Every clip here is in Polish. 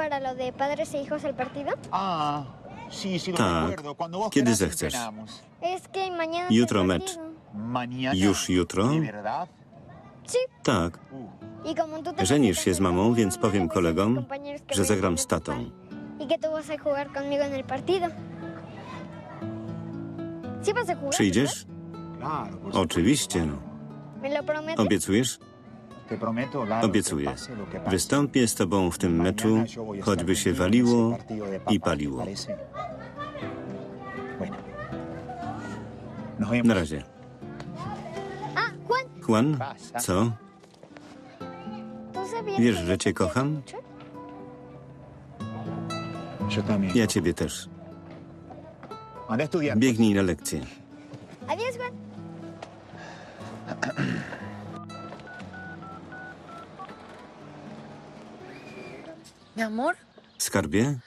para lo de padres e hijos al partido? Ah, sí, sí lo Tak. recuerdo. Cuando vos Kiedy querás, zechcesz. entrenamos. Es que mañana. es Jutro el mecz. partido. Mañana. Już jutro? ¿De verdad? Sí. Tak, Y como tú también żenisz się z mamą, więc powiem kolegom, że zagram z tatą. Y que tú vas a jugar conmigo en el partido. ¿Sí vas a jugar? przyjdziesz? Claro, por Oczywiście. ¿verdad? ¿Me lo prometes? Obiecujesz? Obiecuję. Wystąpię z tobą w tym meczu, choćby się waliło i papá, ¿te paliło. Na razie. Juan, co? ¿tú sabías Wiesz, że cię kocham? Ja ciebie też. Biegnij na lekcję. Adiós, Juan. Skarbie,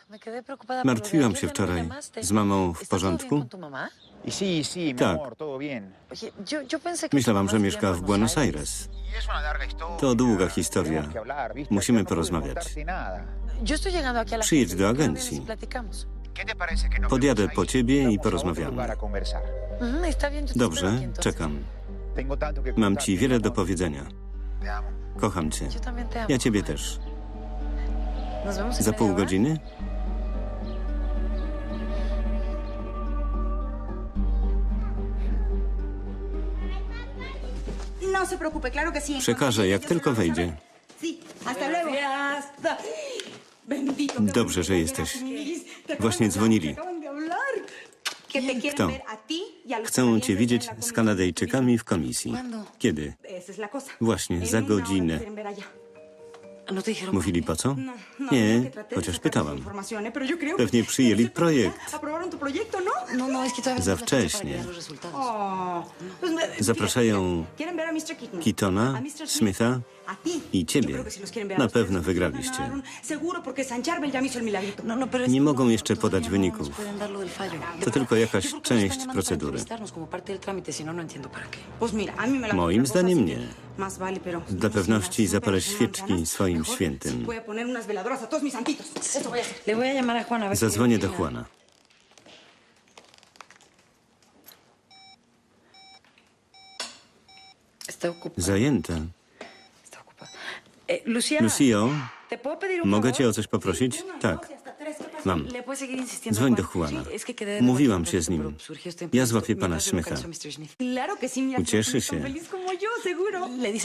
martwiłam się wczoraj. Z mamą w ¿Está todo bien porządku? Y Tak. Myślałam, że mieszka w Buenos Aires. Y. To długa historia. Musimy no porozmawiać. Przyjedź do ¿Qué vienes agencji. y nos Podjadę po ciebie i porozmawiamy. aquí Dobrze, czekam. Mam ci wiele do powiedzenia. Kocham cię. Ja ciebie też. Za pół godziny? No. Przekażę, jak tylko wejdzie. Dobrze, że jesteś. Właśnie dzwonili. quieren Kto? y canadienses cię widzieć z. Kanadyjczykami w komisji. Kiedy? Właśnie, za godzinę. Mówili por po co? No, no, Nie, chociaż sacar pytałam. Pewnie przyjęli no projekt. ¿no? No, no, Za no wcześnie. Zapraszają Quieren ver a Mr. Keaton. Keatona, a Mr. Smith, Smitha i ciebie. Na pewno wygraliście. No, no, Nie mogą no, jeszcze podać no wyników. To tylko jakaś część procedury. no, no Moim zdaniem nie. Dla no, pewności zapalę świeczki swoim świętym. Zadzwonię do. Juana. Zajęta. Eh, Lucio, ¿te puedo pedir un mogę cię o coś poprosić? Tak, mam. Dzwoń do Juan. Juana. Mówiłam się z nim. Ja złapię pana Smitha. Ucieszy się.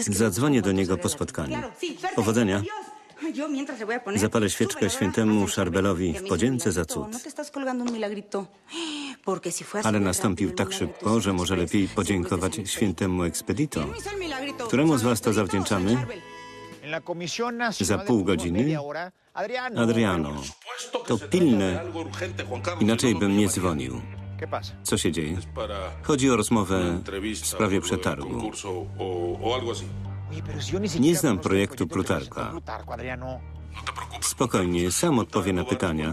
Zadzwonię do niego po spotkaniu. Powodzenia. Zapalę świeczkę świętemu Szarbelowi w podzięce za milagrito. cud. No Ale de nastąpił tak szybko, że może lepiej podziękować świętemu ekspedito. Któremu ¿San z was to zawdzięczamy? Za pół godziny? Adriano. To pilne, inaczej bym nie dzwonił. Co się dzieje? Chodzi o rozmowę w sprawie przetargu. Nie znam projektu. Plutarco, Adriano. Spokojnie, sam odpowie na pytania,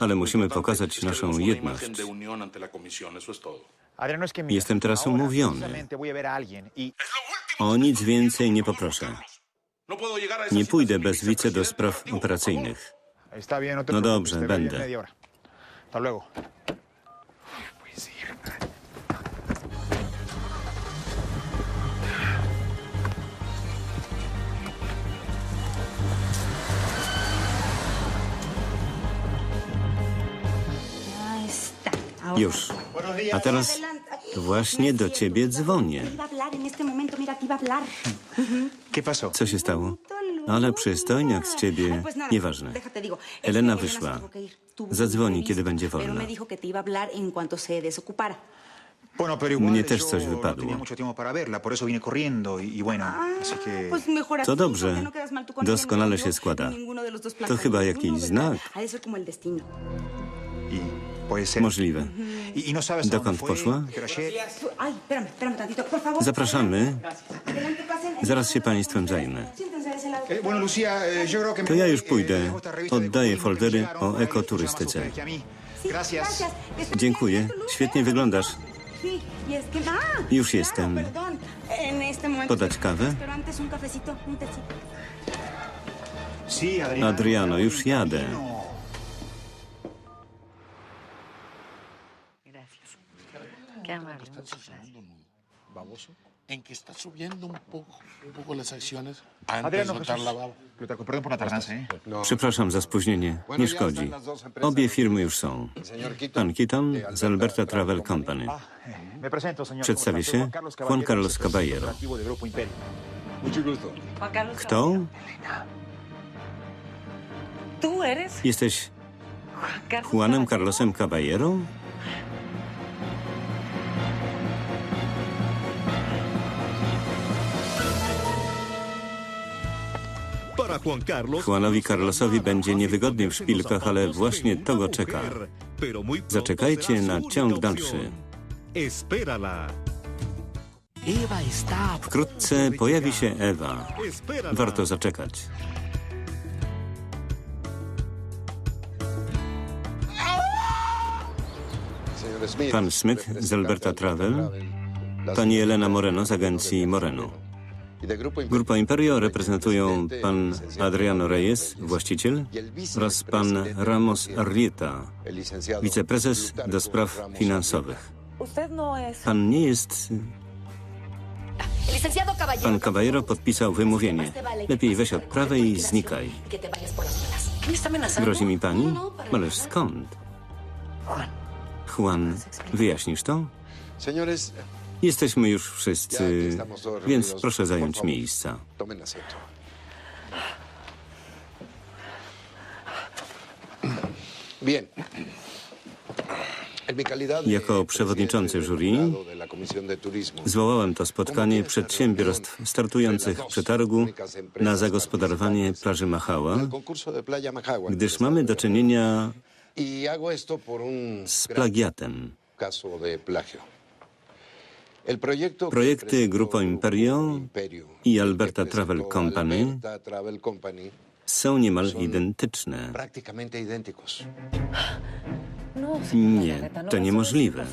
ale musimy pokazać naszą jedność. Jestem teraz umówiony. y O nic więcej nie poproszę. Nie pójdę bez wice do spraw operacyjnych. No te No preocupes, dobrze, będę. Już. A teraz właśnie do ciebie dzwonię. Co się stało? Ale przystojniak z ciebie. Nada, Nieważne. Elena wyszła. Zadzwoni, kiedy będzie wolna. Mnie też coś no wypadło. y, y mejor To dobrze. no Doskonale się składa. To chyba jakiś znak. Y. Możliwe. No Dokąd poszła? Zapraszamy. Zaraz się państwem zajmę. Eh, To ja już pójdę. Oddaję foldery o ekoturystyce. Espera, Dziękuję. Świetnie wyglądasz. Y. Ah, Już jestem. momento... ¿Podać kawę? Adriano. Adriano, już jadę. Gracias. Qué amable. muchas gracias. En que está subiendo un poco, un poco las acciones antes Adriano, de soltar la baba. Plutarco, perdón por la tardanza, ¿eh? Przepraszam za spóźnienie. Nie szkodzi. Obie firmy już są. Pan Keaton z Alberta Travel Company. Eh, señor. Przedstawię się. Juan Carlos Caballero. Kto? Caballero. ¿Tú eres Jesteś Juanem? Carlosem Caballero? Juanowi Carlosowi będzie niewygodnie w szpilkach, ale właśnie to go czeka. Zaczekajcie na ciąg dalszy. Wkrótce pojawi się Ewa. Warto zaczekać. Pan Smith z Alberta Travel, pani Elena Moreno z agencji Moreno. Grupa Imperio reprezentują pan Adriano Reyes, właściciel, oraz pan Ramos Arrieta, wiceprezes do spraw finansowych. No. Pan nie jest... Pan Caballero podpisał wymówienie. Lepiej weź odprawę i znikaj. Grozi mi pani? Ależ skąd? Juan, wyjaśnisz to? Jesteśmy już wszyscy, więc proszę zająć miejsca. Jako przewodniczący jury Zwołałem to spotkanie przedsiębiorstw startujących w przetargu na zagospodarowanie plaży Majagua, gdyż mamy do czynienia z plagiatem. Projekty Grupo Imperio i Alberta Travel Company Alberta Travel Company są niemal identyczne. No, Nie, no, to eso niemożliwe.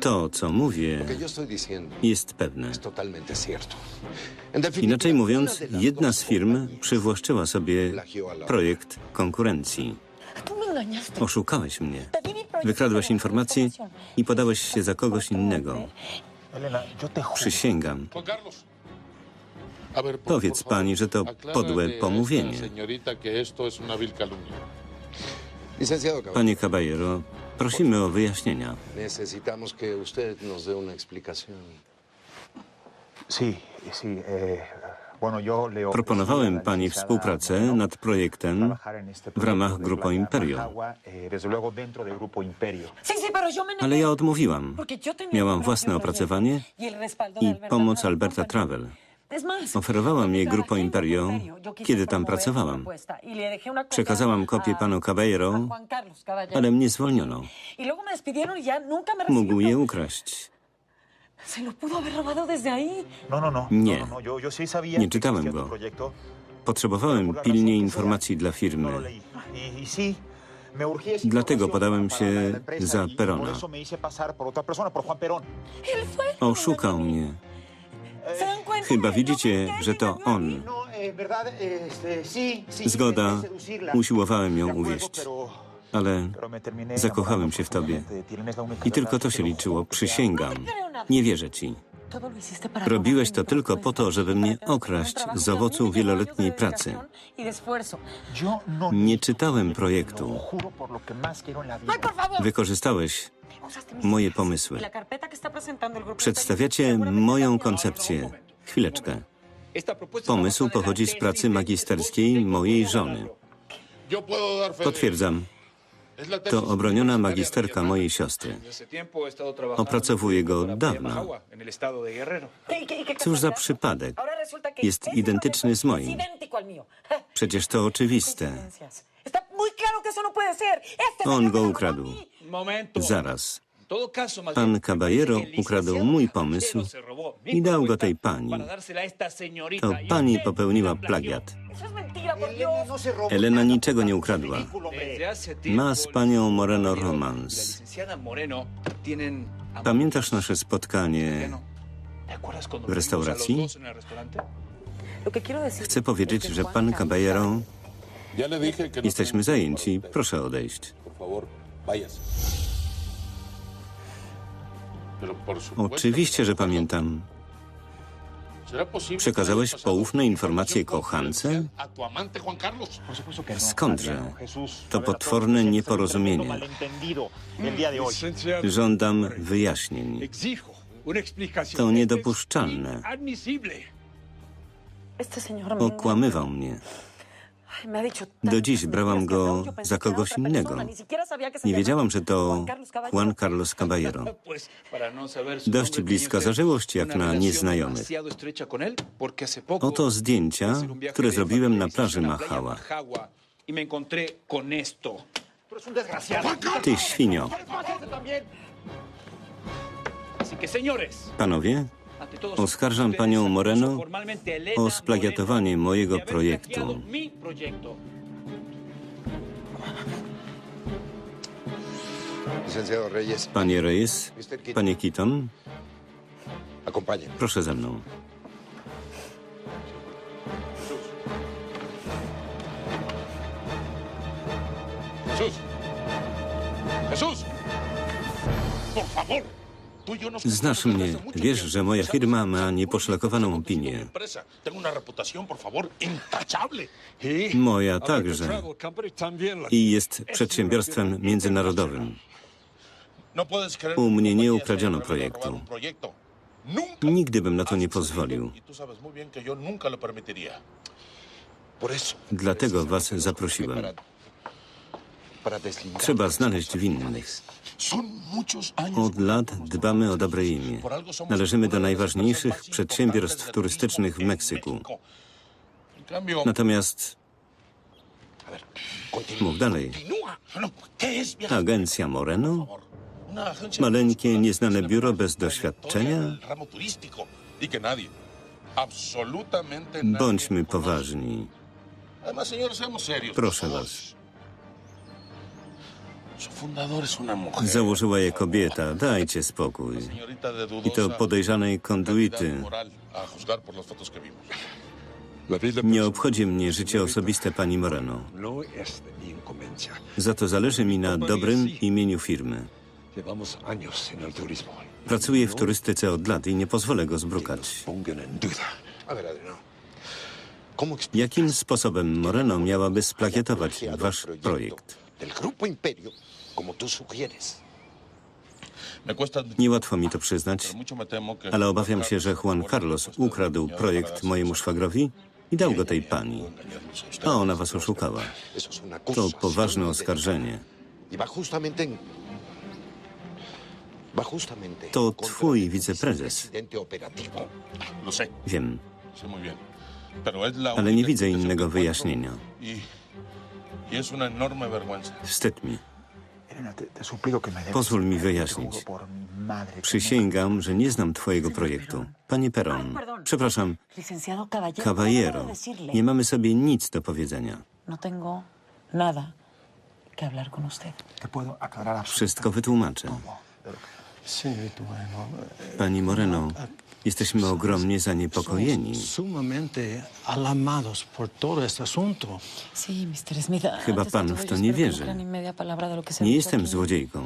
To, co mówię, jest pewne. Inaczej mówiąc, jedna z firm przywłaszczyła sobie projekt konkurencji. Oszukałeś mnie. Wykradłeś informacje i podałeś się za kogoś innego. Przysięgam. Powiedz pani, że to podłe pomówienie. Panie Caballero, prosimy o wyjaśnienia. necesitamos que usted nos dé una explicación. Sí, sí. eh, Proponowałem pani współpracę nad projektem w ramach Grupo Imperio. Ale ja odmówiłam. Miałam mi własne opracowanie i pomoc Alberta. Travel. Es más, Oferowała mnie cuando Grupo Imperio, kiedy tam pracowałam. Przekazałam kopię panu Caballero, ale mnie zwolniono. Y. Mógł je ukraść. Se lo pudo haber robado desde ahí. No, no, no. Nie. No, no, no, Nie czytałem go. Potrzebowałem pilnie informacji dla no firmy. leí. Y, y esa Dlatego podałem się za y- y Perona. Oszukał mnie. ¿Se dan cuenta? Chyba No widzicie, że to on. No, eh. Zgoda. Usiłowałem ją uwieść. Ale zakochałem się w tobie. I tylko to się liczyło. Przysięgam. Nie wierzę ci. Robiłeś to tylko po to, żeby mnie okraść z owocu wieloletniej pracy. Nie czytałem projektu. Wykorzystałeś moje pomysły. Przedstawiacie moją koncepcję. Chwileczkę. Pomysł pochodzi z pracy magisterskiej mojej żony. Potwierdzam, to obroniona magisterka mojej siostry. Opracowuję go od dawna. Majagua, en el estado de Guerrero. ¿Y qué- y qué Cóż za przypadek. Jest identyczny z moim. Przecież to oczywiste. no On go ukradł. Zaraz. Pan Caballero ukradł mój pomysł i dał go tej pani. To pani popełniła plagiat. Elena niczego nie ukradła. Ma z panią Moreno romans. Pamiętasz nasze spotkanie ¿Te acuerdas cuando w restauracji? Chcę powiedzieć, że pan Caballero, no jesteśmy zajęci. Proszę odejść. Oczywiście, że pamiętam. ¿Será posible Przekazałeś poufne informacje kochance? Skądże? To potworne nieporozumienie. Żądam wyjaśnień. To niedopuszczalne. Okłamywał mnie. Do dziś brałam go za kogoś innego. Nie wiedziałam, że to Juan Carlos Caballero. No Dość bliska zażyłość jak na nieznajomych. Oto zdjęcia, które zrobiłem na plaży Mahała. Y. Ty świnio. Panowie, Oskarżam panią Moreno o splagiatowanie mojego projektu. Panie Reyes, panie acompáñenme. proszę ze mną. Jesús. Jesús. Por favor. Nos Znasz mnie, wiesz, że moja firma ma nieposzlakowaną opinię. Moja także. I jest przedsiębiorstwem międzynarodowym. No U mnie nie compañías ukradziono projektu. Nigdy bym na to nie pozwolił. Y. Dlatego was zaprosiłem. Trzeba znaleźć winnych. Od lat dbamy o dobre imię. Należymy do najważniejszych przedsiębiorstw turystycznych w Meksyku. Natomiast mów dalej. Agencja Moreno? Maleńkie, nieznane biuro bez doświadczenia? en el ramo turístico. Założyła je kobieta, dajcie spokój. I to podejrzanej konduity. Nie obchodzi mnie życie osobiste pani Moreno. No. Za to zależy mi na dobrym imieniu firmy. Pracuję w turystyce od lat i nie pozwolę go zbrukać. Pongan en duda. A ver, Adriano. ¿Cómo explicas Jakim sposobem Moreno miałaby plagiado wasz projekt? Como tú sugieres. Niełatwo mi to przyznać, ale obawiam się, że Juan Carlos ukradł projekt mojemu szwagrowi i dał go tej pani. a ona was oszukała. To poważne oskarżenie. Y To twój wiceprezes. sé, Wiem, ale nie widzę innego wyjaśnienia. Y, y. Wstyd mi. Pozwól mi wyjaśnić. Przysięgam, że nie znam twojego projektu. Panie Peron, przepraszam, Caballero. nie mamy sobie nic do powiedzenia. No Wszystko wytłumaczę. Moreno, Pani Moreno, jesteśmy ogromnie zaniepokojeni. Chyba pan w to nie que wierzy. Nie jestem złodziejką.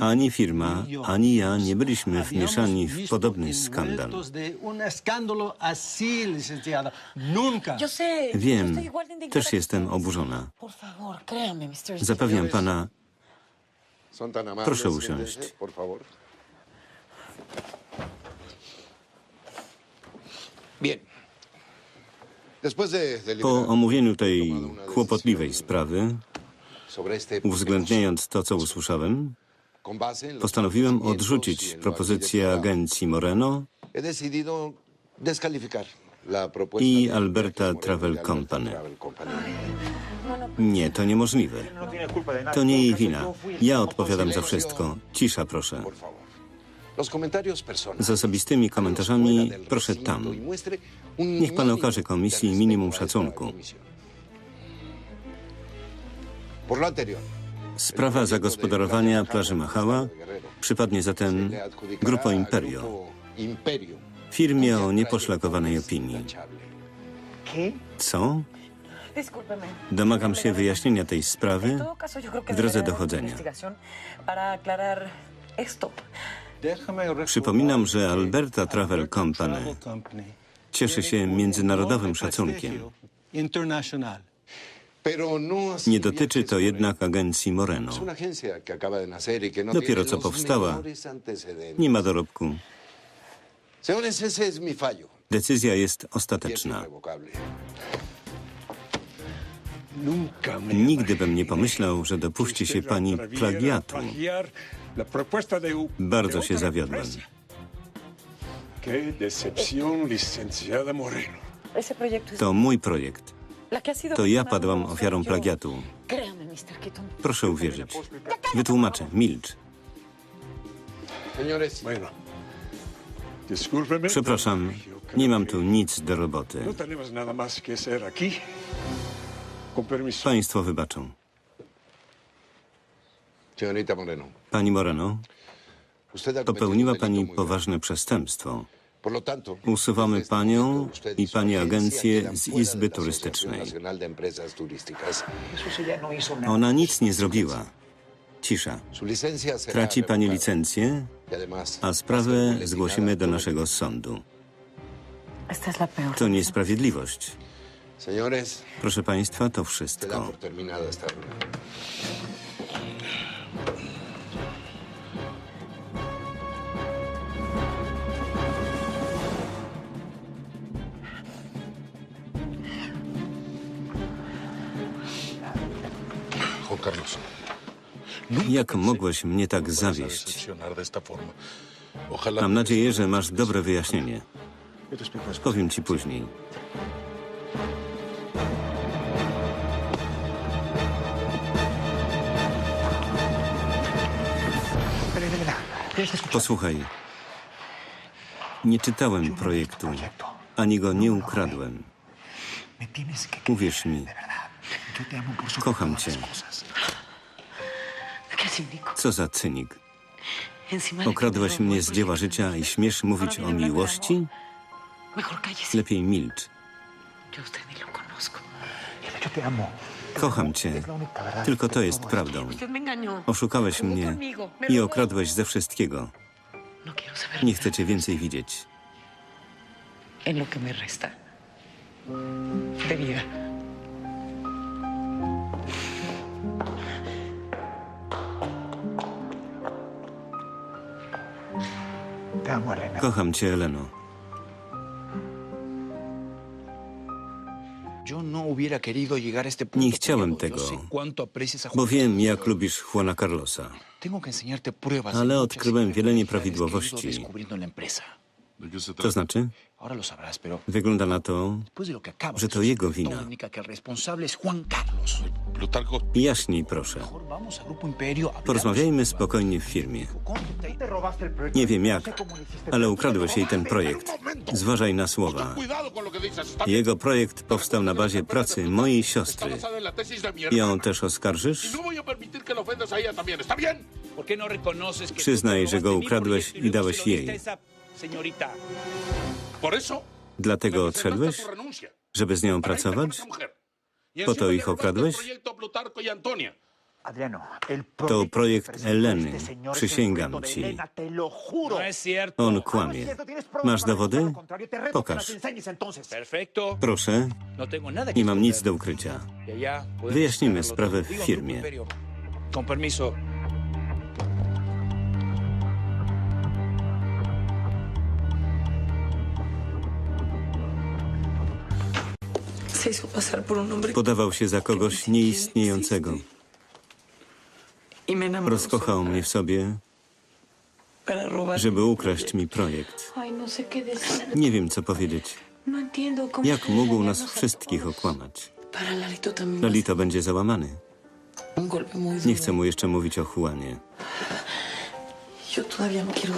Ani firma, ani ja nie byliśmy wmieszani w podobny skandal. Wiem, też jestem oburzona. Zapewniam pana. Proszę usiąść. de po omówieniu tej kłopotliwej sprawy, uwzględniając to, co usłyszałem, postanowiłem y odrzucić lo propozycję agencji Moreno i Alberta y Travel Company. Nie, to niemożliwe. To nie jej wina. Ja odpowiadam za wszystko. Cisza, proszę. Z osobistymi komentarzami proszę tam. Niech pan okaże komisji minimum szacunku. Sprawa zagospodarowania plaży Machała przypadnie zatem Grupo Imperio. Firmie o nieposzlakowanej opinii. Co? Domagam się wyjaśnienia tej sprawy w drodze dochodzenia. Przypominam, że Alberta Travel Company cieszy się międzynarodowym szacunkiem. No Nie dotyczy to jednak agencji Moreno. Y no Dopiero co powstała. Nie ma dorobku. Decyzja jest es ostateczna. Nigdy bym nie pomyślał, że dopuści się pani plagiatu. Bardzo się zawiodłem. To mój projekt. To ja padłam ofiarą plagiatu. Proszę uwierzyć. Wytłumaczę, milcz. Przepraszam, nie mam tu nic do roboty. Państwo wybaczą. Pani Moreno, popełniła pani poważne przestępstwo. Usuwamy panią i pani agencję quedan z Izby Turystycznej. Turísticas. Ona nic nie zrobiła. Cisza. Traci pani licencję, y a sprawę destinada zgłosimy do naszego sądu. To niesprawiedliwość. Proszę państwa, to wszystko. Jak mogłeś mnie tak zawieść? Mam nadzieję, że masz dobre wyjaśnienie. Powiem ci później. Posłuchaj. Nie czytałem projektu, ani go nie ukradłem. Uwierz mi, kocham cię. Co za cynik. Quitó mnie z dzieła życia i śmiesz mówić o miłości? Lepiej milcz. Yo a usted ni lo conozco. Kocham cię. Tylko to jest prawdą. Oszukałeś mnie i okradłeś ze wszystkiego. Nie chcę cię więcej widzieć. en lo que me resta de vida. Kocham cię, Eleno. Nie chciałem tego, Bo Juan wiem, Carlos. jak lubisz Juana Carlosa. Tengo que enseñarte pruebas. Ale muchas odkryłem wiele nieprawidłowości. To znaczy, Ahora lo sabrás, pero wygląda na to, że to jego wina. Jaśniej proszę. Porozmawiajmy spokojnie w firmie. Nie wiem jak, ale ukradłeś jej ten projekt. Zważaj na słowa. Jego projekt powstał na bazie pracy mojej siostry. Ją też oskarżysz? no voy a permitir que la ofendas a ella también. ¿Está bien? ¿Por qué no reconoces que Przyznaj, że go ukradłeś i dałeś jej. Dlatego odszedłeś? Żeby z nią pracować? Po to ich okradłeś? To projekt Eleny. Przysięgam ci. no es cierto. On kłamie. Masz dowody? Pokaż. Proszę, No nie mam nic do ukrycia. Wyjaśnimy sprawę w firmie. Con permiso. Podawał się za kogoś nieistniejącego. Rozkochał mnie w sobie, żeby ukraść mi projekt. No. Nie wiem, co powiedzieć. No. Jak mógł nas wszystkich okłamać? Lalito będzie załamany. Nie chcę mu jeszcze mówić o Juanie. Yo todavía no quiero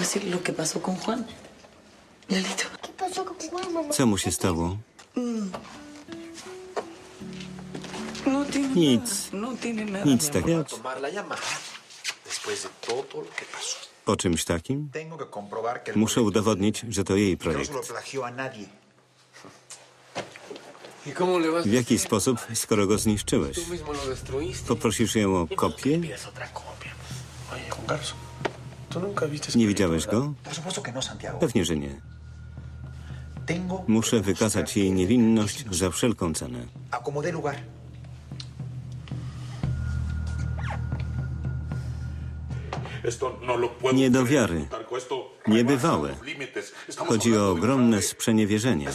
lo que pasó. Po czymś takim muszę udowodnić, że to jej projekt. W jaki sposób, skoro go zniszczyłeś? Poprosisz ją o kopię? Nie widziałeś go? Pewnie, że nie. Muszę wykazać jej niewinność za wszelką cenę. Nie do wiary. Niebywałe. Chodzi o ogromne sprzeniewierzenie.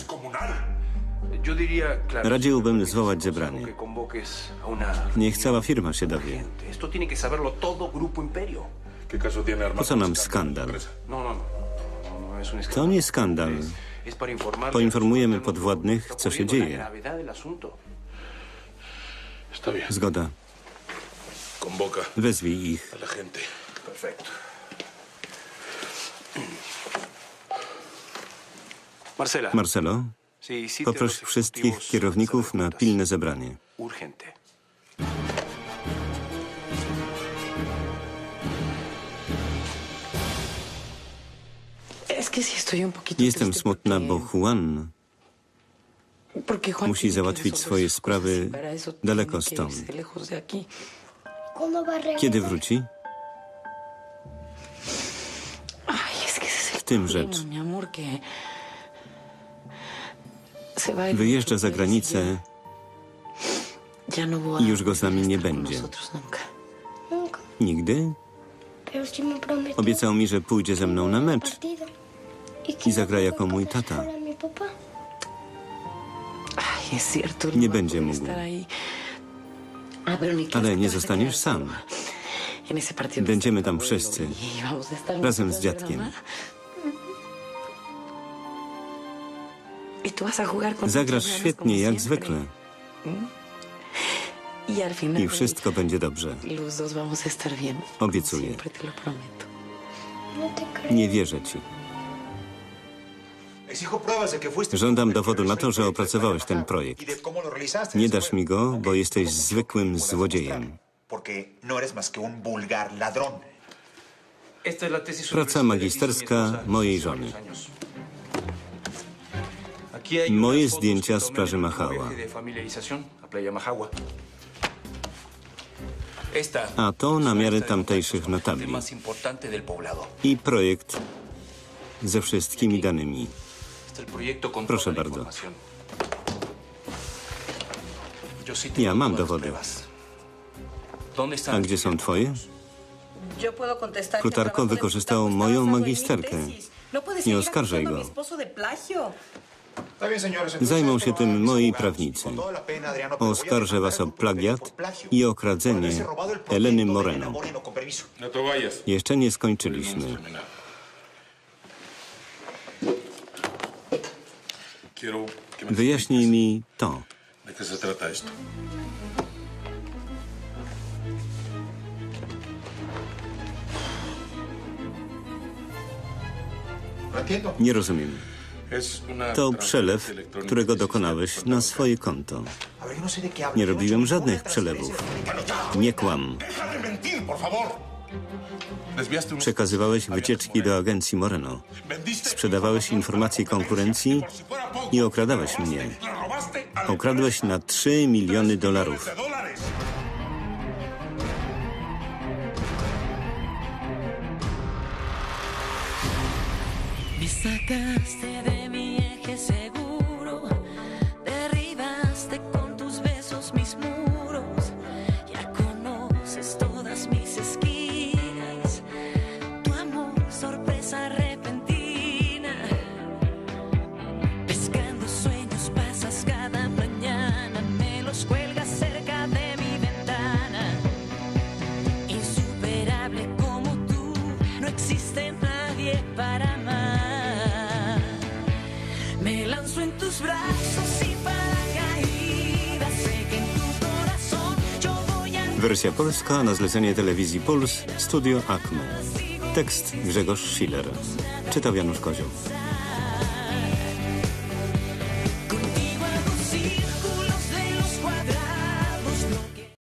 Radziłbym zwołać zebranie. Niech cała firma się dowie. Po co nam skandal? To nie skandal. Poinformujemy podwładnych, co się dzieje. Zgoda. Wezwij ich. Perfecto. Marcela. Marcelo, poproś wszystkich kierowników na pilne zebranie. Urgente. Jestem triste smutna, bo Juan musi załatwić swoje sprawy y daleko stąd. irse lejos tym rzecz. Wyjeżdża za granicę i już go z nami nie będzie. Nigdy? Obiecał mi, że pójdzie ze mną na mecz. I zagra jako mój tata. Nie będzie mógł. Ale nie zostaniesz sam. Będziemy tam wszyscy. Razem z dziadkiem. Zagrasz świetnie, jak zwykle. Y final I wszystko będzie dobrze. Obiecuję. No. Nie wierzę ci. Żądam dowodu na to, że opracowałeś ten projekt. Nie dasz mi go, bo jesteś zwykłym złodziejem. No Praca magisterska esposa, mojej żony. Moje zdjęcia z plaży familiarización a to lista de tamtejszych notabli. I projekt ze wszystkimi danymi. Proszę bardzo. Ja mam dowody. pruebas. ¿Dónde están A gdzie są twoje? De wykorzystał moją magisterkę. Nie oskarżaj go. Zajmą się tym moi prawnicy. Oskarżę was o plagiat i okradzenie Eleny Moreno. No. Jeszcze nie skończyliśmy. Wyjaśnij mi to. Nie rozumiem. To przelew, którego dokonałeś 60 na swoje konto. No. Nie robiłem hecho żadnych przelewów. Nie kłam. Przekazywałeś wycieczki do agencji Moreno. Sprzedawałeś informacje konkurencji i okradałeś mnie. Okradłeś na 3 miliony dolarów. sacaste de me. Polska na zlecenie telewizji Puls, studio Acme. Tekst Grzegorz Schiller. Czytał Janusz Kozioł.